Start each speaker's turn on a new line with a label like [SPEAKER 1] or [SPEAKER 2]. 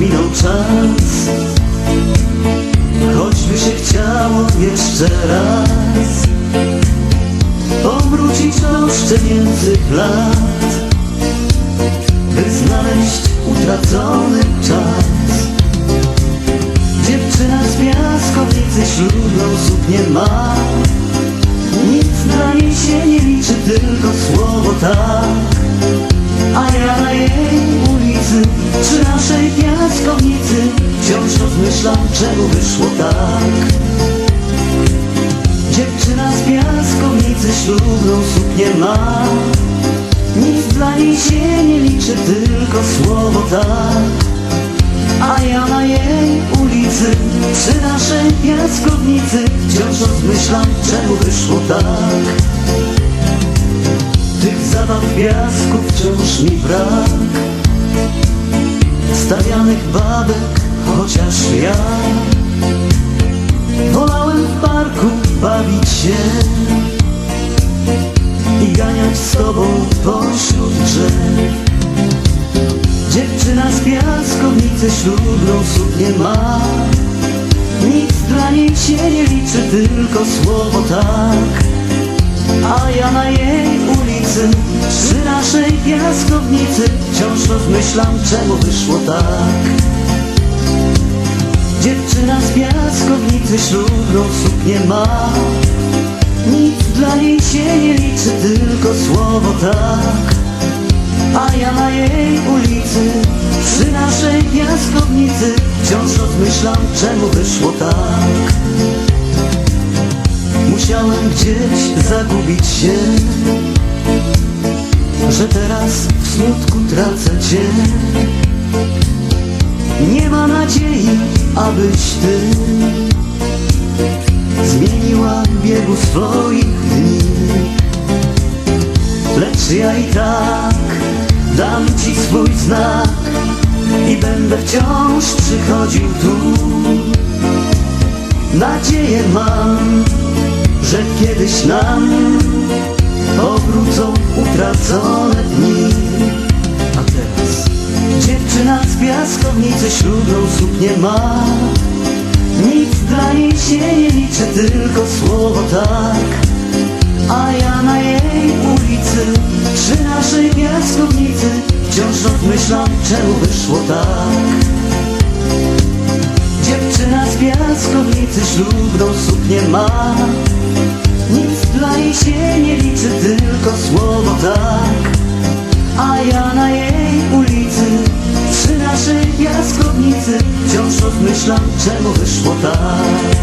[SPEAKER 1] minął czas. Choćby się chciało jeszcze raz Powrócić do szczenięcych lat By znaleźć utracony czas. Dziewczyna z piaskownicy ślubną suknię ma. Nic dla niej się nie liczy, tylko słowo tak naszej piaskownicy. Wciąż rozmyślam, czemu wyszło tak. Dziewczyna z piaskownicy ślubną suknię ma. Nic dla niej się nie liczy, tylko słowo tak. A ja na jej ulicy, przy naszej piaskownicy Wciąż rozmyślam, czemu wyszło tak. Tych zabaw piasku wciąż mi brak Stawianych babek, chociaż ja Wolałem w parku bawić się I ganiać z tobą pośród drzew. Dziewczyna z piaskownicy ślubną suknię ma. Nic dla niej się nie liczy, tylko słowo tak. A ja na jej ulicy, przy naszej piaskownicy Wciąż rozmyślam, czemu wyszło tak. Dziewczyna z piaskownicy ślubną suknię ma. Nic dla niej się nie liczy, tylko słowo tak. A ja na jej ulicy, przy naszej piaskownicy Wciąż rozmyślam, czemu wyszło tak. Musiałem gdzieś zagubić się Że teraz w smutku tracę cię Nie ma nadziei, abyś ty Zmieniła biegu swoich dni. Lecz ja i tak dam ci swój znak I będę wciąż przychodził tu. Nadzieję mam, że kiedyś nam utracone dni A teraz dziewczyna z piaskownicy ślubną suknię ma. Nic dla niej się nie liczy, tylko słowo tak. A ja na jej ulicy, przy naszej piaskownicy Wciąż rozmyślam, czemu wyszło tak. Dziewczyna z piaskownicy ślubną suknię ma. Nic dla niej się nie liczy, tylko słowo tak A ja na jej ulicy, przy naszej piaskownicy Wciąż rozmyślam, czemu wyszło tak